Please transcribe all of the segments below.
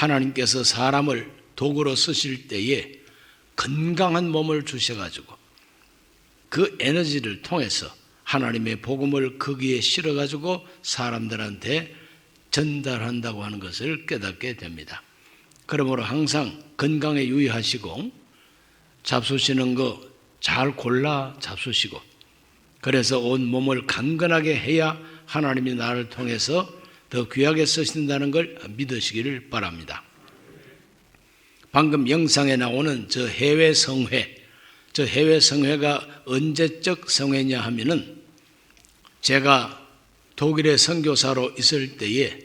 하나님께서 사람을 도구로 쓰실 때에 건강한 몸을 주셔가지고 그 에너지를 통해서 하나님의 복음을 거기에 실어가지고 사람들한테 전달한다고 하는 것을 깨닫게 됩니다. 그러므로 항상 건강에 유의하시고 잡수시는 거 잘 골라 잡수시고 그래서 온 몸을 강건하게 해야 하나님이 나를 통해서 더 귀하게 쓰신다는 걸 믿으시기를 바랍니다. 방금 영상에 나오는 저 해외 성회, 저 해외 성회가 언제적 성회냐 하면은 제가 독일의 선교사로 있을 때에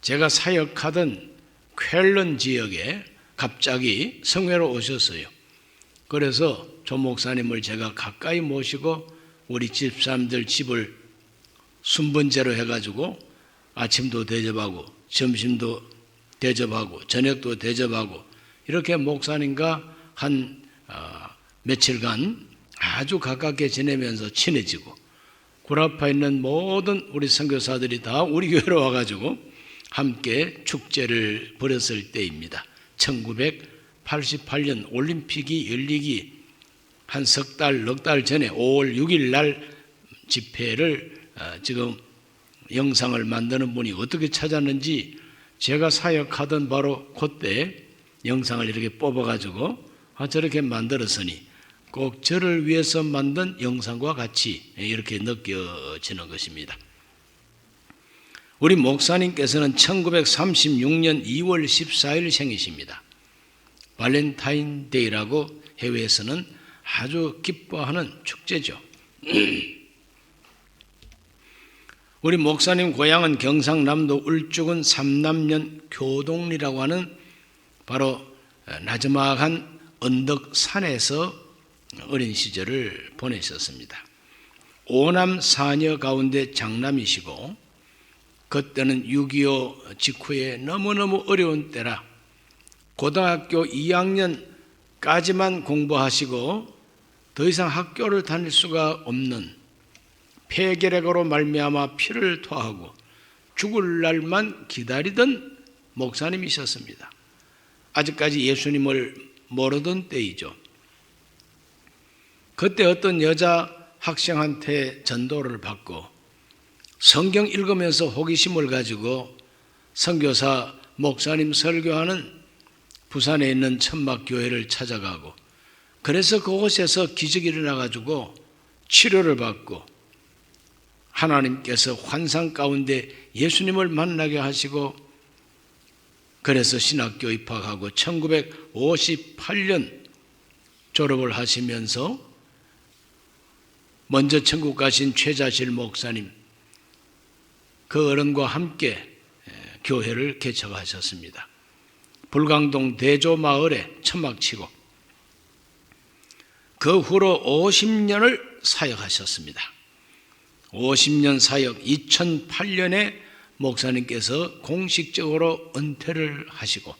제가 사역하던 쾰른 지역에 갑자기 성회로 오셨어요. 그래서 조 목사님을 제가 가까이 모시고 우리 집사람들 집을 순번제로 해가지고 아침도 대접하고 점심도 대접하고 저녁도 대접하고 이렇게 목사님과 한 어, 며칠간 아주 가깝게 지내면서 친해지고 구라파 있는 모든 우리 선교사들이 다 우리 교회로 와가지고 함께 축제를 벌였을 때입니다. 1988년 올림픽이 열리기 한 석 달, 넉 달 전에 5월 6일 날 집회를 어, 지금 영상을 만드는 분이 어떻게 찾았는지 제가 사역하던 바로 그때 영상을 이렇게 뽑아가지고 아, 저렇게 만들었으니 꼭 저를 위해서 만든 영상과 같이 이렇게 느껴지는 것입니다. 우리 목사님께서는 1936년 2월 14일 생이십니다. 발렌타인데이라고 해외에서는 아주 기뻐하는 축제죠. 우리 목사님 고향은 경상남도 울주군 삼남면 교동리라고 하는 바로 나저막한 언덕 산에서 어린 시절을 보내셨습니다. 오남 사녀 가운데 장남이시고 그때는 6.25 직후에 너무너무 어려운 때라 고등학교 2학년까지만 공부하시고 더 이상 학교를 다닐 수가 없는 폐결핵으로 말미암아 피를 토하고 죽을 날만 기다리던 목사님이셨습니다. 아직까지 예수님을 모르던 때이죠. 그때 어떤 여자 학생한테 전도를 받고 성경 읽으면서 호기심을 가지고 선교사 목사님 설교하는 부산에 있는 천막 교회를 찾아가고 그래서 그곳에서 기적이 일어나 가지고 치료를 받고 하나님께서 환상 가운데 예수님을 만나게 하시고 그래서 신학교 입학하고 1958년 졸업을 하시면서 먼저 천국 가신 최자실 목사님 그 어른과 함께 교회를 개척하셨습니다. 불광동 대조 마을에 천막 치고 그 후로 50년을 사역하셨습니다. 50년 사역 2008년에 목사님께서 공식적으로 은퇴를 하시고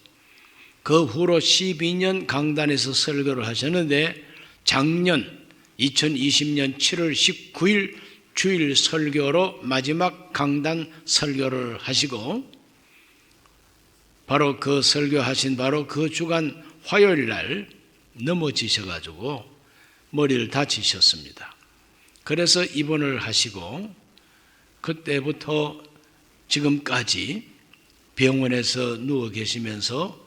그 후로 12년 강단에서 설교를 하셨는데 작년 2020년 7월 19일 주일 설교로 마지막 강단 설교를 하시고 바로 그 설교하신 바로 그 주간 화요일 날 넘어지셔 가지고 머리를 다치셨습니다. 그래서 입원을 하시고 그때부터 지금까지 병원에서 누워 계시면서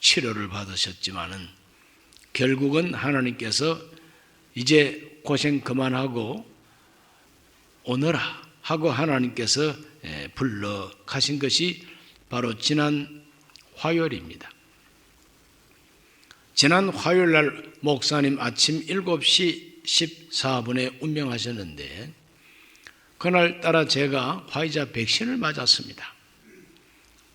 치료를 받으셨지만은 결국은 하나님께서 이제 고생 그만하고 오너라 하고 하나님께서 불러 가신 것이 바로 지난 화요일입니다. 지난 화요일 날 목사님 아침 7시 14분에 운명하셨는데 그날 따라 제가 화이자 백신을 맞았습니다.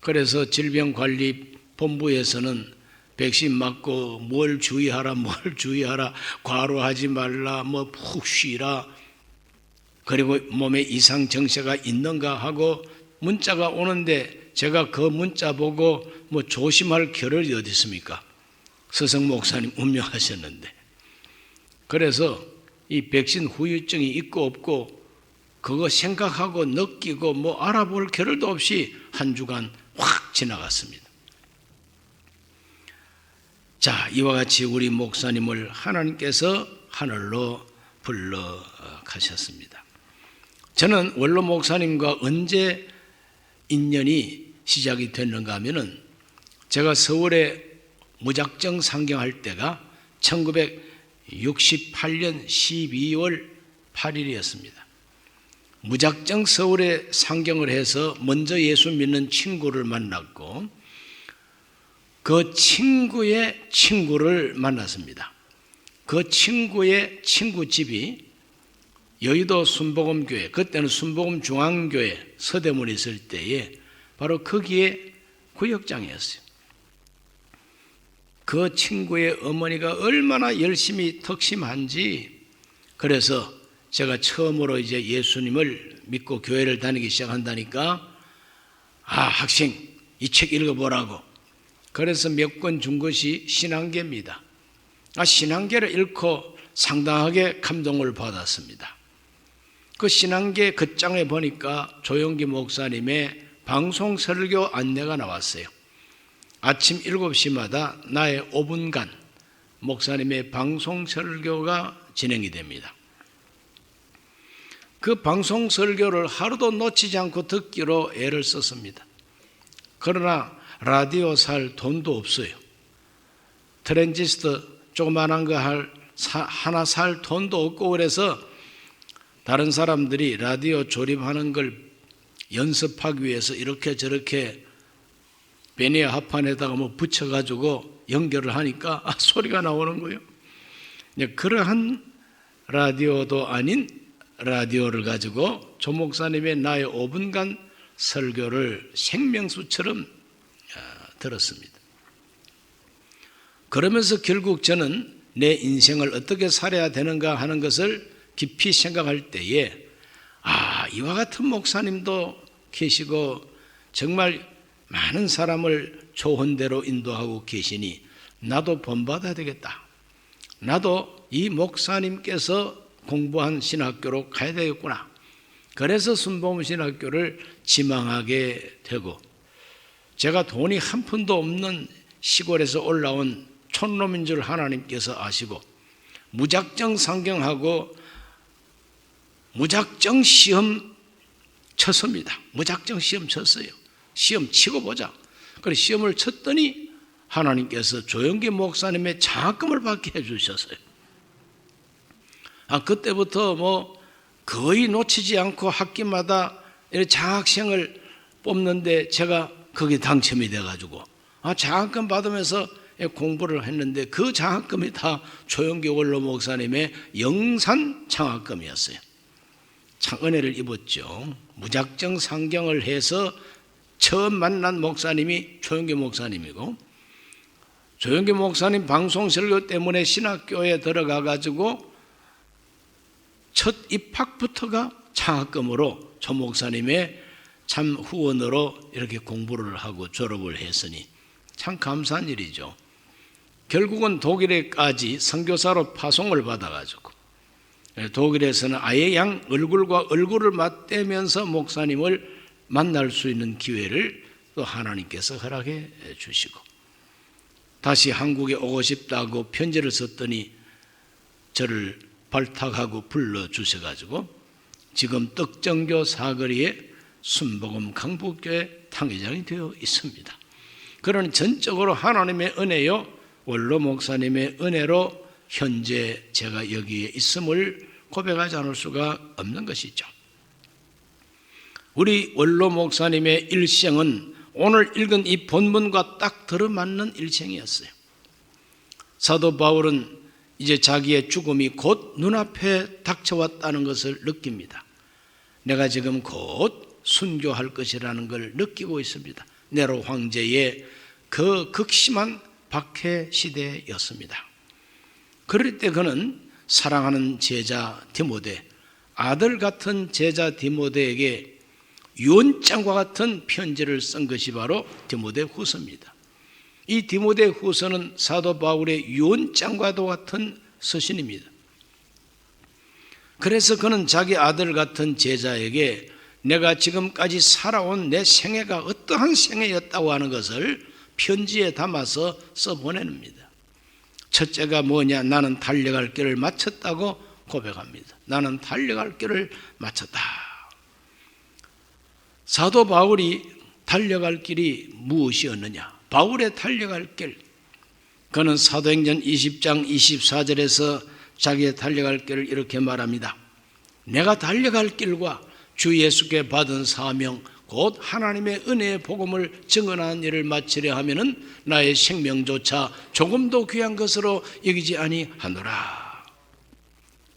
그래서 질병관리본부에서는 백신 맞고 뭘 주의하라, 뭘 주의하라, 과로하지 말라, 뭐 푹 쉬라, 그리고 몸에 이상 정세가 있는가 하고 문자가 오는데 제가 그 문자 보고 뭐 조심할 겨를이 어디 있습니까? 서성 목사님 운명하셨는데. 그래서 이 백신 후유증이 있고 없고 그거 생각하고 느끼고 뭐 알아볼 겨를도 없이 한 주간 확 지나갔습니다. 자, 이와 같이 우리 목사님을 하나님께서 하늘로 불러 어, 가셨습니다. 저는 원로 목사님과 언제 인연이 시작이 됐는가 하면은 제가 서울에 무작정 상경할 때가 1968년 12월 8일이었습니다. 무작정 서울에 상경을 해서 먼저 예수 믿는 친구를 만났고 그 친구의 친구를 만났습니다. 그 친구의 친구 집이 여의도 순복음교회, 그때는 순복음 중앙교회 서대문에 있을 때에 바로 거기에 구역장이었어요. 그 친구의 어머니가 얼마나 열심히 덕심한지 그래서 제가 처음으로 이제 예수님을 믿고 교회를 다니기 시작한다니까 아 학생 이 책 읽어보라고 그래서 몇 권 준 것이 신앙계입니다. 아 신앙계를 읽고 상당하게 감동을 받았습니다. 그 신앙계 그 장에 보니까 조영기 목사님의 방송 설교 안내가 나왔어요. 아침 7시마다 나의 5분간 목사님의 방송 설교가 진행이 됩니다. 그 방송 설교를 하루도 놓치지 않고 듣기로 애를 썼습니다. 그러나 라디오 살 돈도 없어요. 트랜지스터 조그만한 거 할, 하나 살 돈도 없고 그래서 다른 사람들이 라디오 조립하는 걸 연습하기 위해서 이렇게 저렇게 베니아 합판에다가 뭐 붙여가지고 연결을 하니까 아, 소리가 나오는 거예요. 그러한 라디오도 아닌 라디오를 가지고 조 목사님의 나의 5분간 설교를 생명수처럼 아, 들었습니다. 그러면서 결국 저는 내 인생을 어떻게 살아야 되는가 하는 것을 깊이 생각할 때에 아, 이와 같은 목사님도 계시고 정말 많은 사람을 좋은 대로 인도하고 계시니 나도 본받아야 되겠다. 나도 이 목사님께서 공부한 신학교로 가야 되겠구나. 그래서 순복음 신학교를 지망하게 되고 제가 돈이 한 푼도 없는 시골에서 올라온 촌놈인 줄 하나님께서 아시고 무작정 상경하고 무작정 시험 쳤습니다. 무작정 시험 쳤어요. 시험 치고 보자. 그래 시험을 쳤더니 하나님께서 조영기 목사님의 장학금을 받게 해주셨어요. 아 그때부터 뭐 거의 놓치지 않고 학기마다 장학생을 뽑는데 제가 거기 당첨이 돼가지고 아 장학금 받으면서 공부를 했는데 그 장학금이 다 조영기 원로 목사님의 영산 장학금이었어요. 참 은혜를 입었죠. 무작정 상경을 해서 처음 만난 목사님이 조영기 목사님이고 조영기 목사님 방송 설교 때문에 신학교에 들어가 가지고 첫 입학부터가 장학금으로 조 목사님의 참 후원으로 이렇게 공부를 하고 졸업을 했으니 참 감사한 일이죠. 결국은 독일에까지 선교사로 파송을 받아가지고 독일에서는 아예 양 얼굴과 얼굴을 맞대면서 목사님을 만날 수 있는 기회를 또 하나님께서 허락해 주시고 다시 한국에 오고 싶다고 편지를 썼더니 저를 발탁하고 불러 주셔가지고 지금 떡정교 사거리에 순복음 강북교회 탕회장이 되어 있습니다. 그런 전적으로 하나님의 은혜요 원로 목사님의 은혜로 현재 제가 여기에 있음을 고백하지 않을 수가 없는 것이죠. 우리 원로 목사님의 일생은 오늘 읽은 이 본문과 딱 들어맞는 일생이었어요. 사도 바울은 이제 자기의 죽음이 곧 눈앞에 닥쳐왔다는 것을 느낍니다. 내가 지금 곧 순교할 것이라는 걸 느끼고 있습니다. 네로 황제의 그 극심한 박해 시대였습니다. 그럴 때 그는 사랑하는 제자 디모데, 아들 같은 제자 디모데에게 유언장과 같은 편지를 쓴 것이 바로 디모데 후서입니다. 이 디모데 후서는 사도 바울의 유언장과도 같은 서신입니다. 그래서 그는 자기 아들 같은 제자에게 내가 지금까지 살아온 내 생애가 어떠한 생애였다고 하는 것을 편지에 담아서 써 보냅니다. 첫째가 뭐냐? 나는 달려갈 길을 마쳤다고 고백합니다. 나는 달려갈 길을 마쳤다. 사도 바울이 달려갈 길이 무엇이었느냐? 바울의 달려갈 길. 그는 사도행전 20장 24절에서 자기의 달려갈 길을 이렇게 말합니다. 내가 달려갈 길과 주 예수께 받은 사명 곧 하나님의 은혜의 복음을 증언하는 일을 마치려 하면은 나의 생명조차 조금도 귀한 것으로 여기지 아니하노라.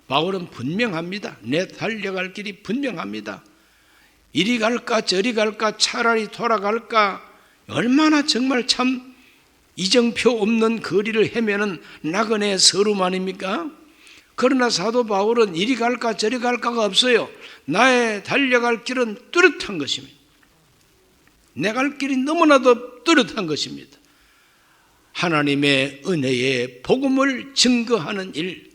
바울은 분명합니다. 내 달려갈 길이 분명합니다. 이리 갈까 저리 갈까 차라리 돌아갈까 얼마나 정말 참 이정표 없는 거리를 헤매는 나그네 서름 아닙니까? 그러나 사도 바울은 이리 갈까 저리 갈까가 없어요. 나의 달려갈 길은 뚜렷한 것입니다. 내 갈 길이 너무나도 뚜렷한 것입니다. 하나님의 은혜의 복음을 증거하는 일,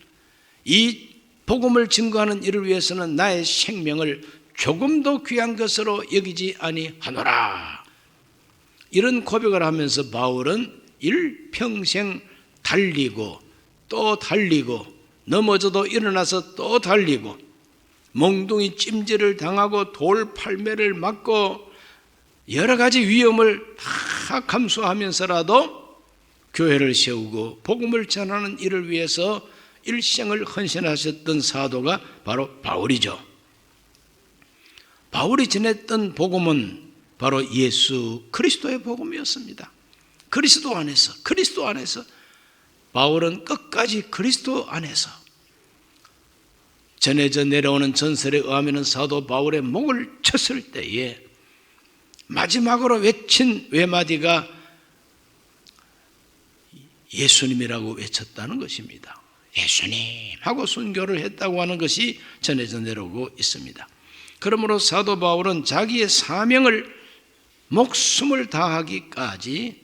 이 복음을 증거하는 일을 위해서는 나의 생명을 조금도 귀한 것으로 여기지 아니하노라. 이런 고백을 하면서 바울은 일평생 달리고 또 달리고 넘어져도 일어나서 또 달리고 몽둥이 찜질을 당하고 돌 팔매를 맞고 여러 가지 위험을 다 감수하면서라도 교회를 세우고 복음을 전하는 일을 위해서 일생을 헌신하셨던 사도가 바로 바울이죠. 바울이 전했던 복음은 바로 예수 그리스도의 복음이었습니다. 그리스도 안에서 그리스도 안에서 바울은 끝까지 그리스도 안에서 전해져 내려오는 전설에 의하면 사도 바울의 목을 쳤을 때에 마지막으로 외친 외마디가 예수님이라고 외쳤다는 것입니다. 예수님 하고 순교를 했다고 하는 것이 전해져 내려오고 있습니다. 그러므로 사도 바울은 자기의 사명을 목숨을 다하기까지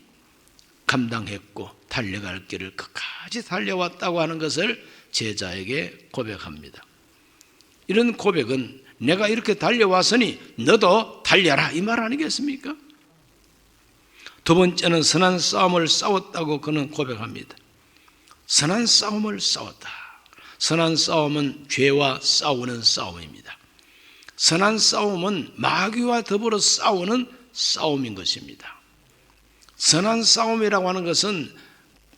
감당했고 달려갈 길을 끝까지 달려왔다고 하는 것을 제자에게 고백합니다. 이런 고백은 내가 이렇게 달려왔으니 너도 달려라 이 말 아니겠습니까? 두 번째는 선한 싸움을 싸웠다고 그는 고백합니다. 선한 싸움을 싸웠다. 선한 싸움은 죄와 싸우는 싸움입니다. 선한 싸움은 마귀와 더불어 싸우는 싸움인 것입니다. 선한 싸움이라고 하는 것은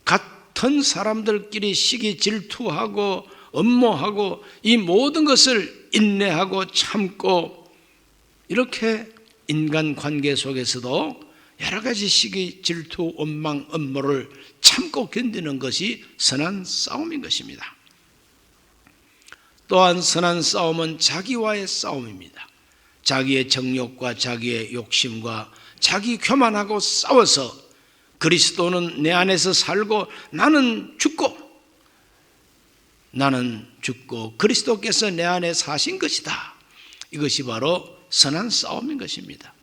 같은 사람들끼리 시기 질투하고 업무하고 이 모든 것을 인내하고 참고 이렇게 인간 관계 속에서도 여러 가지 시기 질투 원망 업무를 참고 견디는 것이 선한 싸움인 것입니다. 또한 선한 싸움은 자기와의 싸움입니다. 자기의 정욕과 자기의 욕심과 자기 교만하고 싸워서 그리스도는 내 안에서 살고 나는 죽고 나는 죽고 그리스도께서 내 안에 사신 것이다. 이것이 바로 선한 싸움인 것입니다.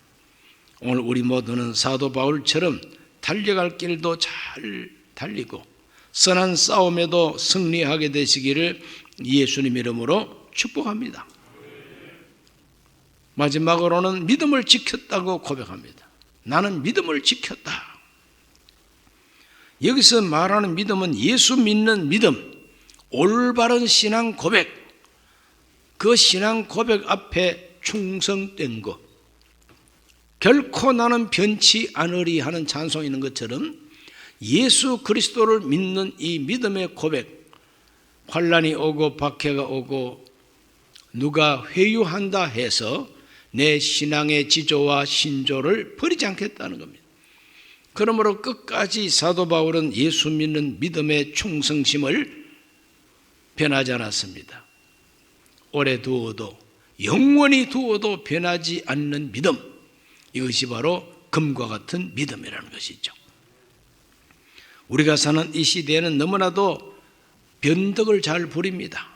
오늘 우리 모두는 사도 바울처럼 달려갈 길도 잘 달리고 선한 싸움에도 승리하게 되시기를 예수님 이름으로 축복합니다. 마지막으로는 믿음을 지켰다고 고백합니다. 나는 믿음을 지켰다. 여기서 말하는 믿음은 예수 믿는 믿음, 올바른 신앙 고백, 그 신앙 고백 앞에 충성된 것, 결코 나는 변치 않으리 하는 찬송이 있는 것처럼 예수 그리스도를 믿는 이 믿음의 고백, 환란이 오고 박해가 오고 누가 회유한다 해서 내 신앙의 지조와 신조를 버리지 않겠다는 겁니다. 그러므로 끝까지 사도 바울은 예수 믿는 믿음의 충성심을 변하지 않았습니다. 오래 두어도 영원히 두어도 변하지 않는 믿음 이것이 바로 금과 같은 믿음이라는 것이죠. 우리가 사는 이 시대에는 너무나도 변덕을 잘 부립니다.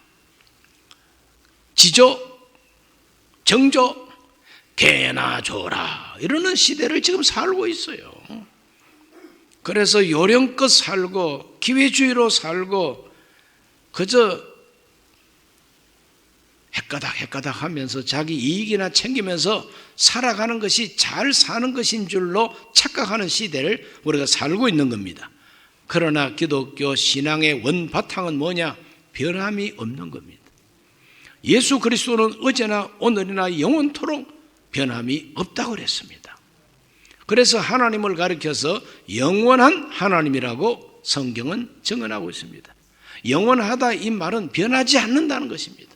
지조, 정조, 개나 줘라 이러는 시대를 지금 살고 있어요. 그래서 요령껏 살고 기회주의로 살고 그저 헷가닥 헷가닥 하면서 자기 이익이나 챙기면서 살아가는 것이 잘 사는 것인 줄로 착각하는 시대를 우리가 살고 있는 겁니다. 그러나 기독교 신앙의 원바탕은 뭐냐? 변함이 없는 겁니다. 예수 그리스도는 어제나 오늘이나 영원토록 변함이 없다고 그랬습니다. 그래서 하나님을 가리켜서 영원한 하나님이라고 성경은 증언하고 있습니다. 영원하다 이 말은 변하지 않는다는 것입니다.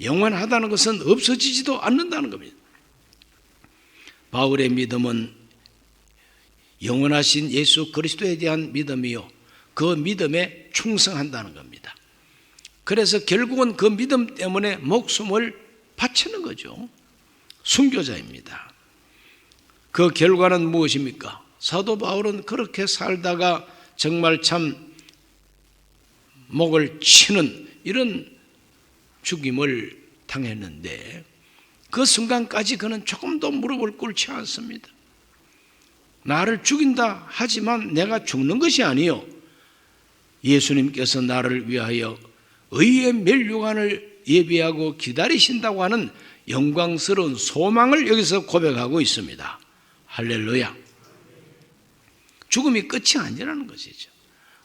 영원하다는 것은 없어지지도 않는다는 겁니다. 바울의 믿음은 영원하신 예수 그리스도에 대한 믿음이요. 그 믿음에 충성한다는 겁니다. 그래서 결국은 그 믿음 때문에 목숨을 바치는 거죠. 순교자입니다. 그 결과는 무엇입니까? 사도 바울은 그렇게 살다가 정말 참 목을 치는 이런 죽임을 당했는데 그 순간까지 그는 조금도 무릎을 꿇지 않습니다. 나를 죽인다 하지만 내가 죽는 것이 아니요. 예수님께서 나를 위하여 의의 멸류관을 예비하고 기다리신다고 하는 영광스러운 소망을 여기서 고백하고 있습니다. 할렐루야. 죽음이 끝이 아니라는 것이죠.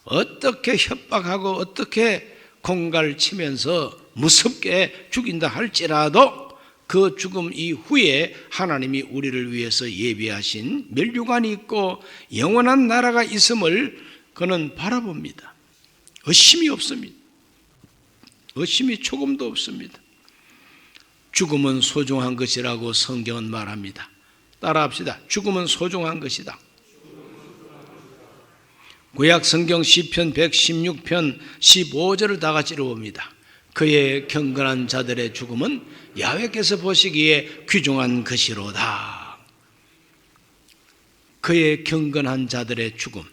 어떻게 협박하고 어떻게 공갈 치면서 무섭게 죽인다 할지라도 그 죽음 이후에 하나님이 우리를 위해서 예비하신 멸류관이 있고 영원한 나라가 있음을 그는 바라봅니다. 의심이 없습니다. 의심이 조금도 없습니다. 죽음은 소중한 것이라고 성경은 말합니다. 따라합시다. 죽음은 소중한 것이다. 구약 성경 시편 116편 15절을 다 같이 읽어봅니다. 그의 경건한 자들의 죽음은 야훼께서 보시기에 귀중한 것이로다. 그의 경건한 자들의 죽음.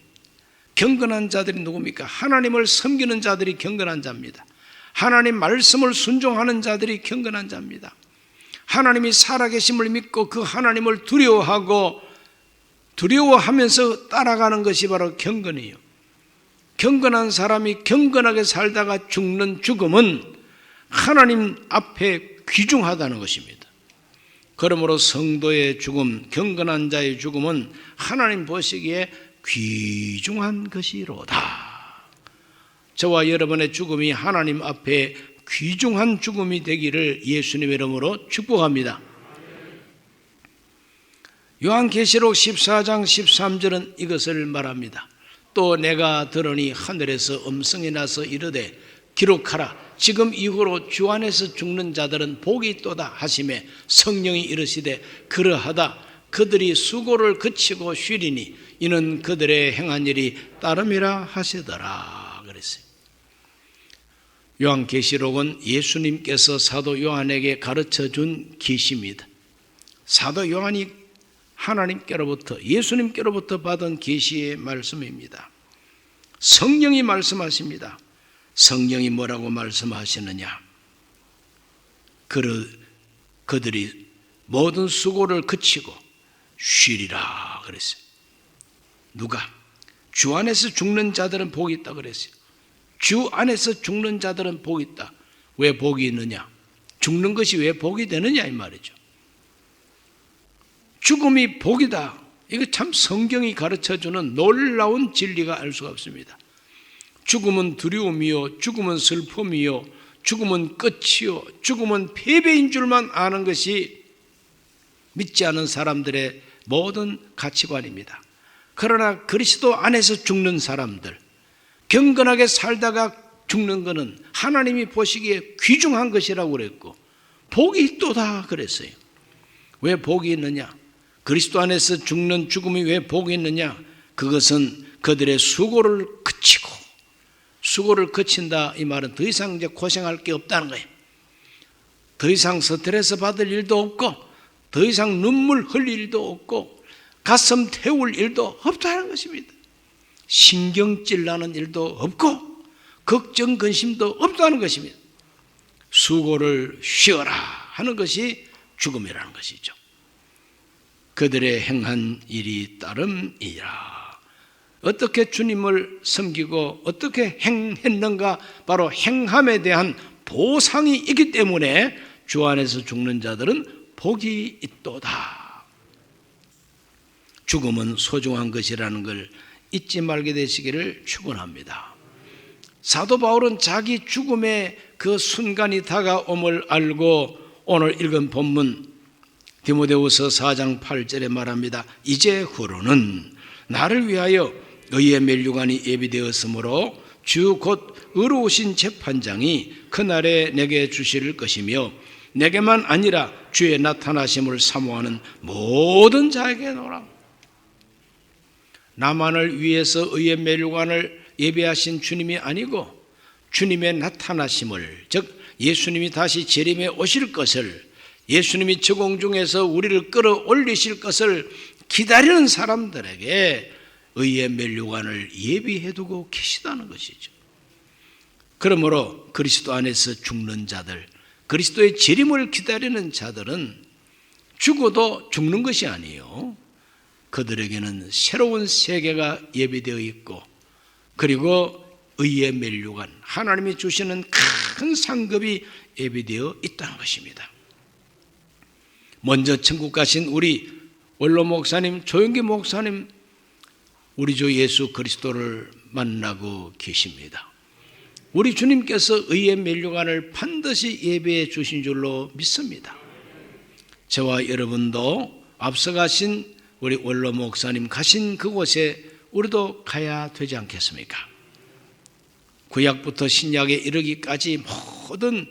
경건한 자들이 누굽니까? 하나님을 섬기는 자들이 경건한 자입니다. 하나님 말씀을 순종하는 자들이 경건한 자입니다. 하나님이 살아계심을 믿고 그 하나님을 두려워하고 두려워하면서 따라가는 것이 바로 경건이에요. 경건한 사람이 경건하게 살다가 죽는 죽음은 하나님 앞에 귀중하다는 것입니다. 그러므로 성도의 죽음, 경건한 자의 죽음은 하나님 보시기에 귀중한 것이로다. 저와 여러분의 죽음이 하나님 앞에 귀중한 죽음이 되기를 예수님의 이름으로 축복합니다. 요한계시록 14장 13절은 이것을 말합니다. 또 내가 들으니 하늘에서 음성이 나서 이르되 기록하라 지금 이후로 주 안에서 죽는 자들은 복이 있도다 하심에 성령이 이르시되 그러하다 그들이 수고를 그치고 쉬리니 이는 그들의 행한 일이 따름이라 하시더라 그랬어요. 요한계시록은 예수님께서 사도 요한에게 가르쳐 준 계시입니다. 사도 요한이 하나님께로부터 예수님께로부터 받은 계시의 말씀입니다. 성령이 말씀하십니다. 성령이 뭐라고 말씀하시느냐? 그 그들이 모든 수고를 그치고 쉬리라 그랬어요. 누가? 주 안에서 죽는 자들은 복이 있다 그랬어요. 주 안에서 죽는 자들은 복이 있다. 왜 복이 있느냐? 죽는 것이 왜 복이 되느냐 이 말이죠. 죽음이 복이다. 이거 참 성경이 가르쳐 주는 놀라운 진리가 알 수가 없습니다. 죽음은 두려움이요, 죽음은 슬픔이요, 죽음은 끝이요, 죽음은 패배인 줄만 아는 것이 믿지 않은 사람들의 모든 가치관입니다. 그러나 그리스도 안에서 죽는 사람들, 경건하게 살다가 죽는 것은 하나님이 보시기에 귀중한 것이라고 그랬고, 복이 있도다 그랬어요. 왜 복이 있느냐? 그리스도 안에서 죽는 죽음이 왜 복이 있느냐? 그것은 그들의 수고를 그치고 수고를 그친다 이 말은 더 이상 이제 고생할 게 없다는 거예요. 더 이상 스트레스 받을 일도 없고 더 이상 눈물 흘릴 일도 없고 가슴 태울 일도 없다는 것입니다. 신경질 나는 일도 없고 걱정 근심도 없다는 것입니다. 수고를 쉬어라 하는 것이 죽음이라는 것이죠. 그들의 행한 일이 따름이라. 어떻게 주님을 섬기고 어떻게 행했는가 바로 행함에 대한 보상이 있기 때문에 주 안에서 죽는 자들은 복이 있도다. 죽음은 소중한 것이라는 걸 잊지 말게 되시기를 축원합니다. 사도 바울은 자기 죽음의 그 순간이 다가옴을 알고 오늘 읽은 본문 디모데후서 4장 8절에 말합니다. 이제 후로는 나를 위하여 의의 멸류관이 예비되었으므로 주 곧 의로우신 재판장이 그날에 내게 주실 것이며 내게만 아니라 주의 나타나심을 사모하는 모든 자에게 노라. 나만을 위해서 의의 멸류관을 예배하신 주님이 아니고 주님의 나타나심을 즉 예수님이 다시 재림에 오실 것을 예수님이 저공 중에서 우리를 끌어올리실 것을 기다리는 사람들에게 의의 멸류관을 예비해 두고 계시다는 것이죠. 그러므로 그리스도 안에서 죽는 자들, 그리스도의 재림을 기다리는 자들은 죽어도 죽는 것이 아니에요. 그들에게는 새로운 세계가 예비되어 있고 그리고 의의 멸류관 하나님이 주시는 큰 상급이 예비되어 있다는 것입니다. 먼저 천국 가신 우리 원로 목사님, 조영기 목사님 우리 주 예수 그리스도를 만나고 계십니다. 우리 주님께서 의의 멸류관을 반드시 예배해 주신 줄로 믿습니다. 저와 여러분도 앞서가신 우리 원로 목사님 가신 그곳에 우리도 가야 되지 않겠습니까? 구약부터 신약에 이르기까지 모든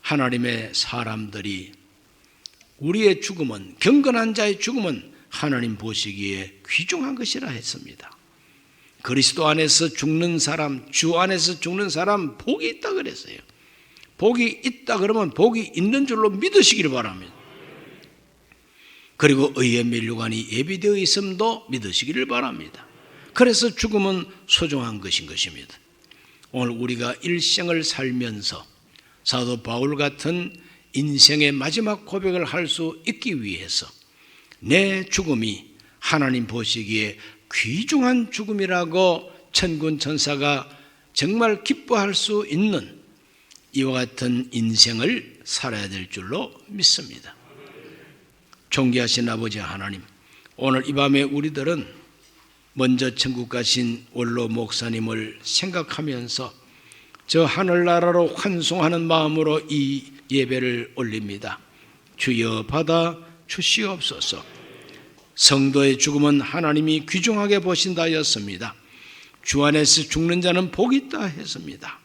하나님의 사람들이 우리의 죽음은 경건한 자의 죽음은 하나님 보시기에 귀중한 것이라 했습니다. 그리스도 안에서 죽는 사람, 주 안에서 죽는 사람 복이 있다 그랬어요. 복이 있다 그러면 복이 있는 줄로 믿으시기를 바랍니다. 그리고 의의 멸류관이 예비되어 있음도 믿으시기를 바랍니다. 그래서 죽음은 소중한 것인 것입니다. 오늘 우리가 일생을 살면서 사도 바울 같은 인생의 마지막 고백을 할 수 있기 위해서 내 죽음이 하나님 보시기에 귀중한 죽음이라고 천군 천사가 정말 기뻐할 수 있는 이와 같은 인생을 살아야 될 줄로 믿습니다. 존귀하신 아버지 하나님, 오늘 이 밤에 우리들은 먼저 천국 가신 원로 목사님을 생각하면서 저 하늘나라로 환송하는 마음으로 이 예배를 올립니다. 주여 받아 주시옵소서. 성도의 죽음은 하나님이 귀중하게 보신다였습니다. 주 안에서 죽는 자는 복이 있다 했습니다.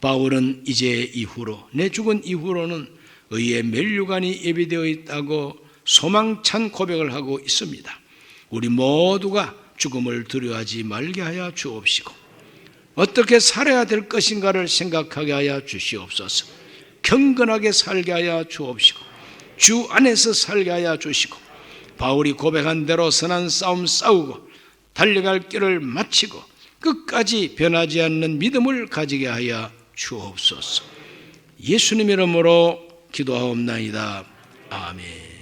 바울은 이제 이후로 내 죽은 이후로는 의의 멸류관이 예비되어 있다고 소망찬 고백을 하고 있습니다. 우리 모두가 죽음을 두려워하지 말게 하여 주옵시고 어떻게 살아야 될 것인가를 생각하게 하여 주시옵소서. 경건하게 살게 하여 주옵시고 주 안에서 살게 하여 주시고 바울이 고백한 대로 선한 싸움 싸우고 달려갈 길을 마치고 끝까지 변하지 않는 믿음을 가지게 하여 주옵소서. 예수님 이름으로 기도하옵나이다. 아멘.